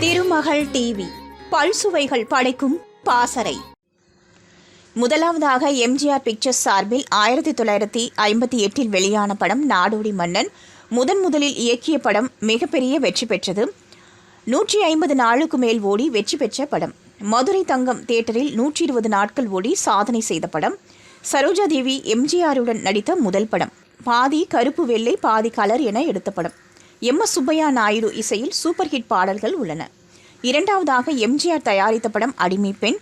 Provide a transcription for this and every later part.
திருமகள் TV. பல்சுவைகள் படைக்கும் பாசறை. முதலாவதாக எம்ஜிஆர் பிக்சர்ஸ் சார்பில் ஆயிரத்தி தொள்ளாயிரத்தி ஐம்பத்தி எட்டில் வெளியான படம் நாடோடி மன்னன். முதன் முதலில் இயக்கிய படம் மிகப்பெரிய வெற்றி பெற்றது. நூற்றி ஐம்பது நாளுக்கு மேல் ஓடி வெற்றி பெற்ற படம். மதுரை தங்கம் தியேட்டரில் நூற்றி இருபது நாட்கள் ஓடி சாதனை செய்த படம். சரோஜா தேவி எம்ஜிஆருடன் நடித்த முதல் படம். பாதி கருப்பு வெள்ளை பாதி கலர் என எடுத்த படம். எம் எஸ் சுப்பையா நாயுடு இசையில் சூப்பர் ஹிட் பாடல்கள் உள்ளன. இரண்டாவதாக எம்ஜிஆர் தயாரித்த படம் அடிமை பெண்.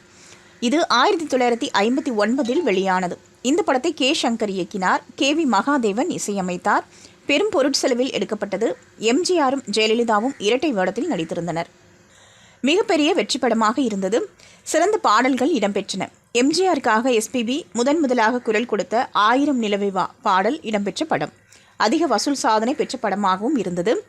இது ஆயிரத்தி தொள்ளாயிரத்தி ஐம்பத்தி ஒன்பதில் வெளியானது. இந்த படத்தை கே சங்கர் இயக்கினார். கே வி மகாதேவன் இசையமைத்தார். பெரும் பொருட்செலவில் எடுக்கப்பட்டது எம்ஜிஆரும் ஜெயலலிதாவும் இரட்டை வேடத்தில் நடித்திருந்தனர். மிகப்பெரிய வெற்றி படமாக இருந்தது. சிறந்த பாடல்கள் இடம்பெற்றன. எம்ஜிஆருக்காக எஸ்பிபி முதன் முதலாக குரல் கொடுத்த ஆயிரம் நிலவை வா பாடல் இடம்பெற்ற படம். அதிக வசூல் சாதனை பெற்ற படமாகவும் இருந்தது.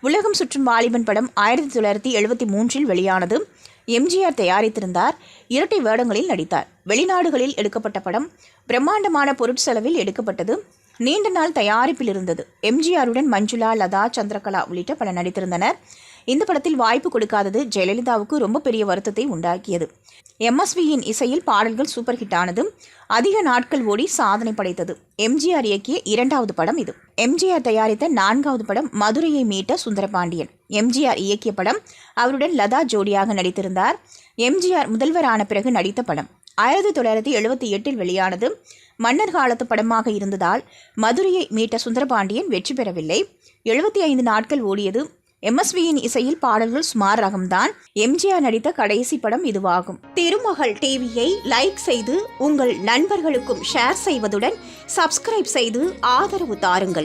உலகம் சுற்றும் வாலிபன் படம் ஆயிரத்தி தொள்ளாயிரத்தி எழுபத்தி மூன்றில் வெளியானது. எம்ஜிஆர் தயாரித்திருந்தார். இரட்டை வேடங்களில் நடித்தார். வெளிநாடுகளில் எடுக்கப்பட்ட படம் பிரம்மாண்டமான பொருட்செலவில் எடுக்கப்பட்டது. நீண்ட நாள் தயாரிப்பில் இருந்தது. எம்ஜிஆருடன் மஞ்சுளா லதா சந்திரகலா உள்ளிட்ட பல நடித்திருந்தனர். இந்த படத்தில் வாய்ப்பு கொடுக்காதது ஜெயலலிதாவுக்கு ரொம்ப பெரிய வருத்தத்தை உண்டாக்கியது. எம்எஸ்வியின் இசையில் பாடல்கள் சூப்பர் ஹிட் ஆனது அதிக நாட்கள் ஓடி சாதனை படைத்தது. எம்ஜிஆர் இயக்கிய இரண்டாவது படம் இது. எம்ஜிஆர் தயாரித்த நான்காவது படம் மதுரையை மீட்ட சுந்தரபாண்டியன். எம்ஜிஆர் இயக்கிய படம் அவருடன் லதா ஜோடியாக நடித்திருந்தார். எம்ஜிஆர் முதல்வரான பிறகு நடித்த படம். ஆயிரத்தி தொள்ளாயிரத்தி எழுபத்தி எட்டில் வெளியானது மன்னர் காலத்து படமாக இருந்ததால் மதுரையை மீட்ட சுந்தரபாண்டியன் வெற்றி பெறவில்லை. எழுபத்தி ஐந்து நாட்கள் ஓடியது எம்எஸ்வியின் இசையில் பாடல்கள் சுமார் ரகம்தான். எம்ஜிஆர் நடித்த கடைசி படம் இதுவாகும். திருமகள் டிவியை லைக் செய்து உங்கள் நண்பர்களுக்கும் ஷேர் செய்வதுடன் சப்ஸ்கிரைப் செய்து ஆதரவு தாருங்கள்.